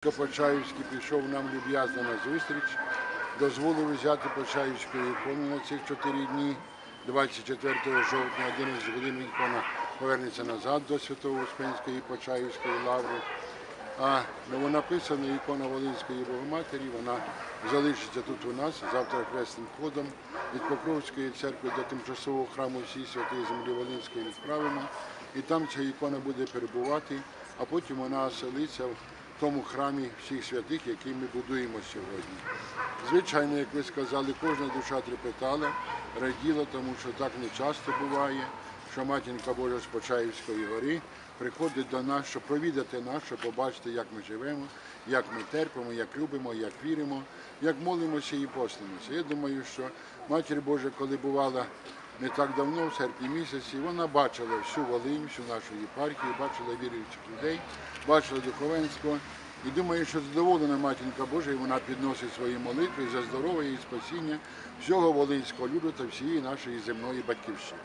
Почаївський пішов нам люб'язно на зустріч, дозволив взяти Почаївську ікону на цих чотири дні. 24 жовтня, 11 годин ікона повернеться назад до Святого Успенської Почаївської лаври. А новонаписана ікона Волинської Богоматері, вона залишиться тут у нас завтра хресним ходом від Покровської церкви до тимчасового храму всій святої землі Волинської відправимо. І там ця ікона буде перебувати, а потім вона оселиться тому храмі всіх святих, який ми будуємо сьогодні. Звичайно, як ви сказали, кожна душа трепетала, раділа, тому що так не часто буває, що матінка Божа з Почаївської гори приходить до нас, щоб провідати нас, щоб побачити, як ми живемо, як ми терпимо, як любимо, як віримо, як молимося і постимося. Я думаю, що Матір Божа, коли бувала не так давно, в серпні місяці, вона бачила всю Волинь, всю нашу єпархію, бачила віруючих людей, бачила духовенство. І думаю, що задоволена матінка Божа, і вона підносить свої молитви за здоров'я і спасіння всього волинського люду та всієї нашої земної батьківщини.